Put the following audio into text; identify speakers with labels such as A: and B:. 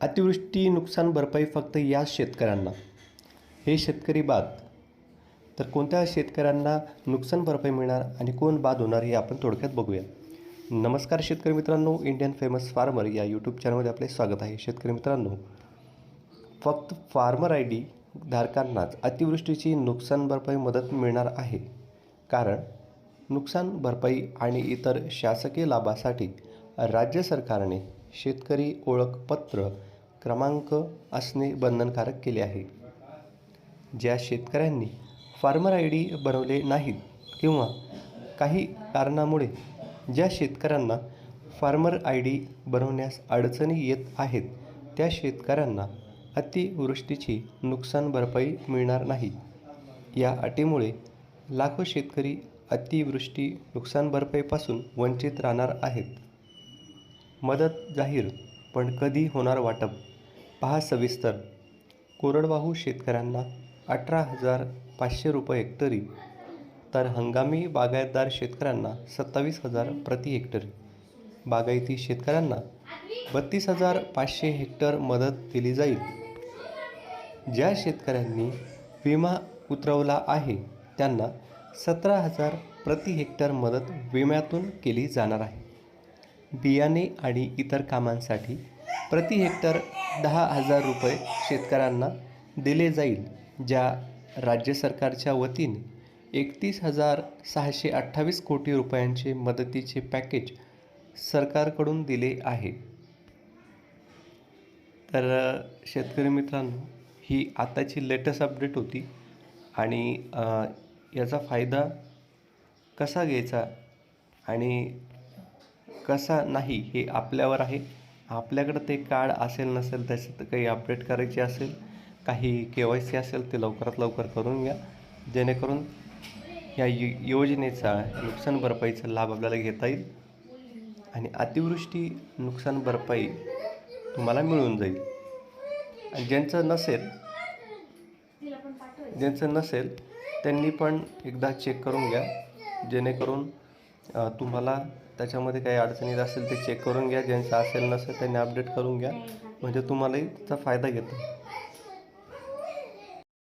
A: अतिवृष्टी नुकसान भरपाई फक्त याच शेतकऱ्यांना. हे शेतकरी बाद. तर कोणत्या शेतकऱ्यांना नुकसान भरपाई मिळणार आणि कोण बाद होणार हे आपण थोडक्यात बघूया. नमस्कार शेतकरी मित्रांनो इंडियन फेमस फार्मर या यूट्यूब चॅनलमध्ये आपले स्वागत आहे. शेतकरी मित्रांनो फक्त फार्मर आय डी धारकांनाच अतिवृष्टीची नुकसान भरपाई मदत मिळणार आहे. कारण नुकसान भरपाई आणि इतर शासकीय लाभासाठी राज्य सरकारने शेतकरी ओळखपत्र क्रमांक असणे बंधनकारक केले आहे. ज्या शेतकऱ्यांनी फार्मर आय डी बनवले नाहीत किंवा काही कारणामुळे ज्या शेतकऱ्यांना फार्मर आय डी बनवण्यास अडचणी येत आहेत त्या शेतकऱ्यांना अतिवृष्टीची नुकसान भरपाई मिळणार नाही. या अटीमुळे लाखो शेतकरी अतिवृष्टी नुकसान भरपाईपासून वंचित राहणार आहेत. मदत जाहीर पण कधी होणार वाटप? पहा सविस्तर. कोरडवाहू शेतकऱ्यांना अठरा हजार पाचशे रुपये हेक्टरी तर हंगामी बागायतदार शेतकऱ्यांना सत्तावीस हजार प्रति हेक्टरी. बागायती शेतकऱ्यांना बत्तीस हजार पाचशे हेक्टर मदत दिली जाईल. ज्या शेतकऱ्यांनी विमा उतरवला आहे त्यांना सतरा हजार प्रति हेक्टर मदत विम्यातून केली जाणार आहे. बियाणे आणि इतर कामांसाठी प्रति हेक्टर दहा हजार रुपये शेतकऱ्यांना दिले जाईल ज्या राज्य सरकारच्या वतीने एकतीस हजार सहाशे अठ्ठावीस कोटी रुपयांचे मदतीचे पॅकेज सरकारकडून दिले आहे. तर शेतकरी मित्रांनो ही आताची लेटेस्ट अपडेट होती आणि याचा फायदा कसा घ्यायचा आणि कसा नाही हे आपल्यावर आहे. आपल्याकडं ते कार्ड असेल नसेल त्याच्यात काही अपडेट करायची असेल काही के वाय सी असेल ते लवकरात लवकर करून घ्या. जेणेकरून या यो योजनेचा नुकसान भरपाईचा लाभ आपल्याला घेता येईल आणि अतिवृष्टी नुकसान भरपाई तुम्हाला मिळून जाईल. आणि ज्यांचं नसेल ज्यांचं नसेल त्यांनी पण एकदा चेक करून घ्या. जेणेकरून तुम्हाला त्याच्यामध्ये काही अडचणी असेल ते चेक करून घ्या. ज्यांचं असेल नसेल त्यांनी अपडेट करून घ्या. म्हणजे तुम्हालाही त्याचा फायदा घेतो.